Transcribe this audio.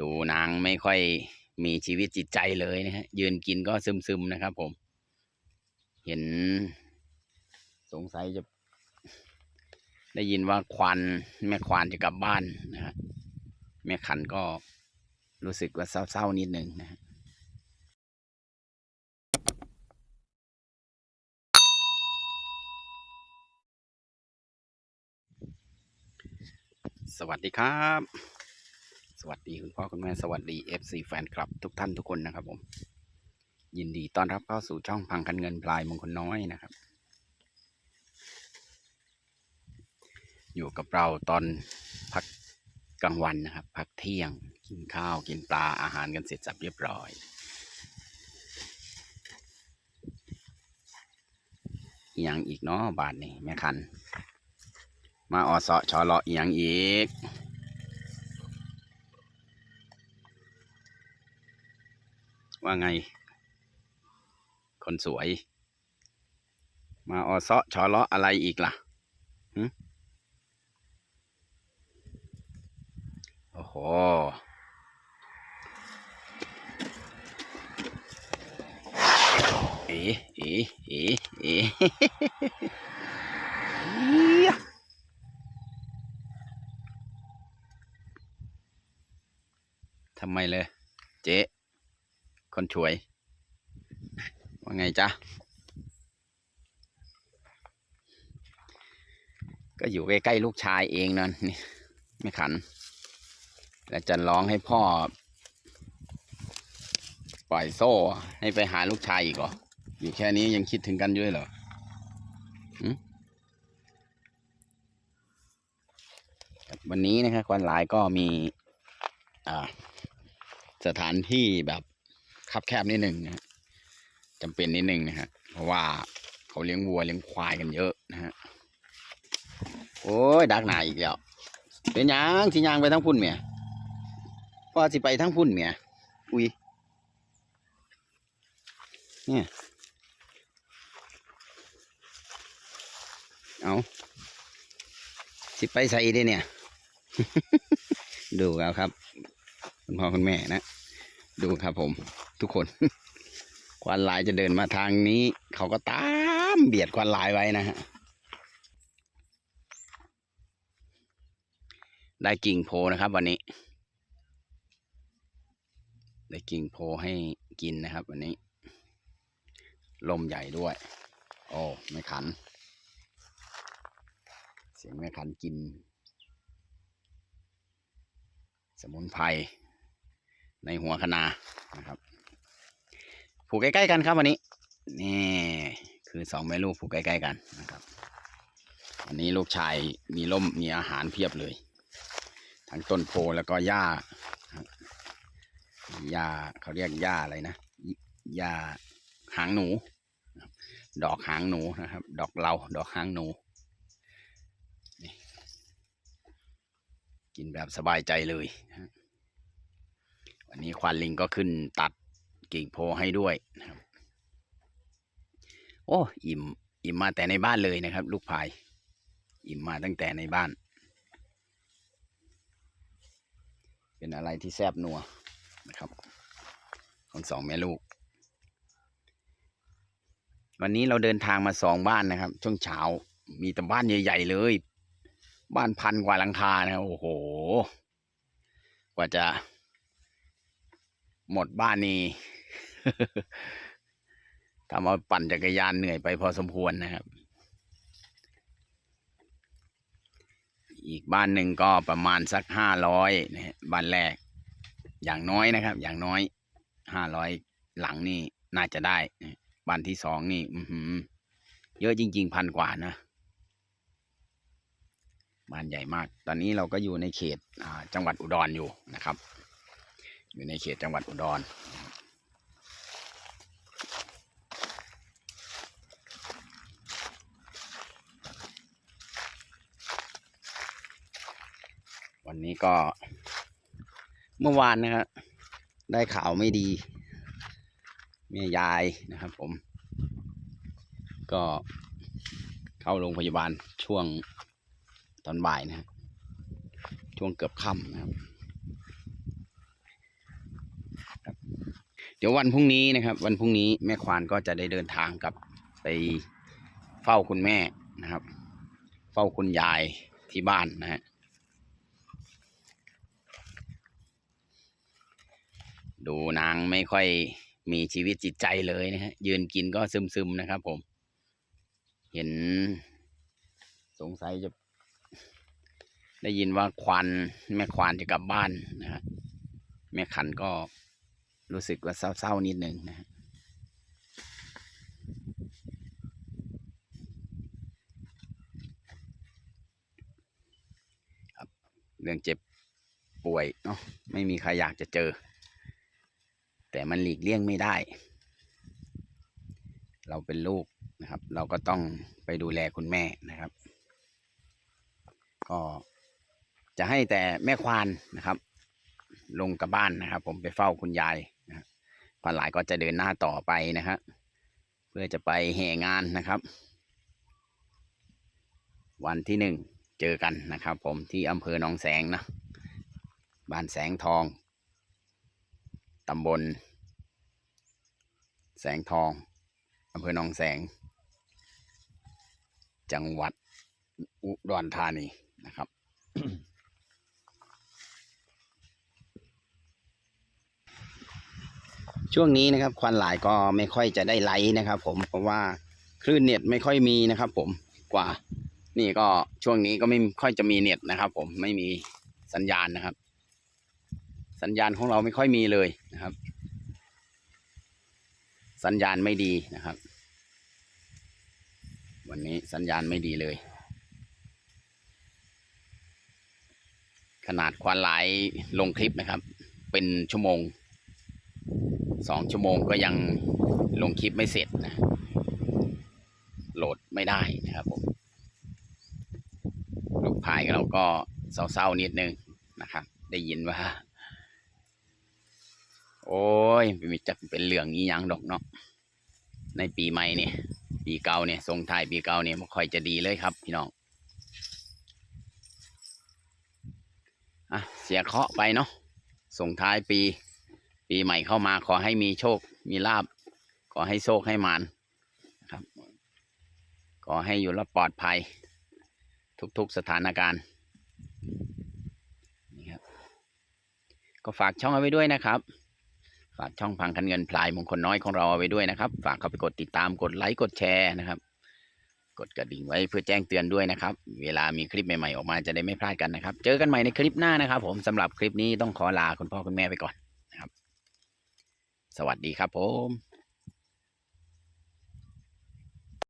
ดูนางไม่ค่อยมีชีวิตจิตใจเลยนะฮะ ยืนกินก็ซึมๆนะครับผม เห็นสงสัยจะ ได้ยินว่าควานแม่ควานจะกลับบ้านนะฮะ แม่ขันก็รู้สึกว่าเศร้าๆนิดหนึ่งนะฮะสวัสดีครับ วัสดีคุณพ่อคุณแม่สวัสดี FC แฟนคลับทุกท่านทุกคนนะครับผม ยินดีต้อนรับเข้าสู่ช่องพังกันเงินพลายมงคลน้อยนะครับ อยู่กับเราตอนพักกลางวันนะครับ พักเที่ยงกินข้าวกินปลาอาหารกันเสร็จสับเรียบร้อยอย่างอีกเนาะบาทนี่แม่คัน มาออเสาะชอเลาะอย่างอีก ว่าไง คนสวย มาออเซาะชอเลาะอะไรอีกล่ะโอ้โห เอ๋เอ๋เอ๋เอ๋เฮ้ยทำไมเลย เจ๊ คนช่วย ว่าไงจ๊ะ ก็อยู่ใกล้ๆลูกชายเองนั่นนี่ไม่ขัน แล้วจะร้องให้พ่อ ปล่อยโซ่ให้ไปหาลูกชายอีกเหรอ อยู่แค่นี้ยังคิดถึงกันด้วยเหรอวันนี้นะครับควันหลายก็มีสถานที่แบบ คับแคบนิดหนึ่งนะฮะจำเป็นนิดหนึ่งนะฮะเพราะว่าเขาเลี้ยงวัวเลี้ยงควายกันเยอะนะฮะโอ้ยดักหนาอีกแล้วเป็นยังสิยางไปทั้งพุ่นเมียพ่อสิไปทั้งพุ่นเมียอุ้ยเนี่ยเอาสิไปใส่ได้เนี่ย ดูเอาครับ คุณพ่อคุณแม่นะ ดูครับผม ทุกคน ควันลายจะเดินมาทางนี้ เขาก็ตามเบียดควันลายไว้นะฮะได้กิ่งโพนะครับ วันนี้ ได้กิ่งโพให้กินนะครับ วันนี้ ลมใหญ่ด้วย โอ้ไม่ขัน เสียงไม่ขันกิน สมุนไพร ในหัวคะนานะครับ ผูกใกล้ๆกันครับวันนี้ นี่คือสองแม่ลูกผูกใกล้ๆกันนะครับ อันนี้ลูกชายมีล่มมีอาหารเพียบเลย ทั้งต้นโพแล้วก็หญ้าหญ้าเขาเรียกหญ้าอะไรนะหญ้าหางหนู ดอกหางหนูนะครับ ดอกเหลาดอกหางหนูกินแบบสบายใจเลยนะ วันนี้ควานลิงก็ขึ้นตัดกิ่งโพให้ด้วยนะครับ โอ้อิ่มอิ่มมาแต่ในบ้านเลยนะครับ ลูกพายอิ่มมาตั้งแต่ในบ้าน เป็นอะไรที่แซบนัวนะครับ ของสองแม่ลูก วันนี้เราเดินทางมาสองบ้านนะครับ ช่วงเช้ามีแต่บ้านใหญ่ๆเลย บ้านพันกว่าหลังคานะโอ้โห กว่าจะ หมดบ้านนี้ทำเอาปั่นจักรยานเหนื่อยไปพอสมควรนะครับ อีกบ้านหนึ่งก็ประมาณสักห้าร้อยนะฮะบ้านแรก อย่างน้อยนะครับ อย่างน้อยห้าร้อยหลังนี่น่าจะได้ บ้านที่สองนี่ อืเยอะจริง ๆ พันกว่านะบ้านใหญ่มาก ตอนนี้เราก็อยู่ในเขตจังหวัดอุดรอยู่นะครับ อยู่ในเขตจังหวัดอุดรวันนี้ก็เมื่อวานนะครับ ได้ข่าวไม่ดีแม่ยายนะครับผม ก็เข้าโรงพยาบาลช่วงตอนบ่ายนะครับช่วงเกือบค่ำนะครับ ดี๋ยววันพรุ่งนี้นะครับ วันพรุ่งนี้แม่ควานก็จะได้เดินทางกลับไปเฝ้าคุณแม่นะครับ เฝ้าคุณยายที่บ้านนะฮะดูนางไม่ค่อยมีชีวิตจิตใจเลยนะฮะยืนกินก็ซึมๆนะครับ ผม เห็นสงสัยจะ ได้ยินว่าควานแม่ควานจะกลับบ้านนะฮะแม่ขันก็ รู้สึกว่าเศร้าๆนิดหนึ่งนะฮะครับเรื่องเจ็บป่วยเนาะไม่มีใครอยากจะเจอ แต่มันหลีกเลี่ยงไม่ได้ เราเป็นลูกนะครับ เราก็ต้องไปดูแลคุณแม่นะครับ ก็จะให้แต่แม่ควานนะครับ ลงกับบ้านนะครับ ผมไปเฝ้าคุณยาย นะครันหลายก็จะเดินหน้าต่อไปนะครับเพื่อจะไปแห่งานนะครับ วันที่หนึ่งเจอกันนะครับ ผมที่อำเภอหนองแสงนะบ้านแสงทองตำบล แสงทองอำเภอหนองแสง จังหวัดอุดรธานีนะครับ ช่วงนี้นะครับควันหลายก็ไม่ค่อยจะได้ไลฟ์นะครับ ผมเพราะว่าคลื่นเน็ตไม่ค่อยมีนะครับ ผมกว่า นี่ก็ช่วงนี้ก็ไม่ค่อยจะมีเน็ตนะครับ ผมไม่มีสัญญาณนะครับ สัญญาณของเราไม่ค่อยมีเลยนะครับ สัญญาณไม่ดีนะครับ วันนี้สัญญาณไม่ดีเลย ขนาดควานหลายลงคลิปนะครับ เป็นชั่วโมง สองชั่วโมงก็ยังลงคลิปไม่เสร็จนะ โหลดไม่ได้นะครับผมลูกพายเราก็เศร้าๆนิดนึงนะครับ ได้ยินว่า โอ้ยมีจะเป็นเรื่องนี้ยังดอกเนาะในปีใหม่เนี่ยปีเก่าเนี่ยทรงท้ายปีเก่าเนี่ยไม่ค่อยจะดีเลยครับ พี่น้องอะเสียเคาะไปเนาะส่งท้ายปี ปีใหม่เข้ามาขอให้มีโชค มีลาบ ขอให้โชคให้มานนะครับ ขอให้อยู่รอดปลอดภัย ทุกๆสถานการณ์นี่ครับก็ฝากช่องเอาไว้ด้วยนะครับ ฝากช่องพังคันเงินพลายมงคลน้อยของเราเอาไว้ด้วยนะครับ ฝากเข้าไปกดติดตามกดไลค์กดแชร์นะครับ กดกระดิ่งไว้เพื่อแจ้งเตือนด้วยนะครับ เวลามีคลิปใหม่ๆออกมาจะได้ไม่พลาดกันนะครับ เจอกันใหม่ในคลิปหน้านะครับ ผมสำหรับคลิปนี้ต้องขอลาคุณพ่อคุณแม่ไปก่อน สวัสดีครับผม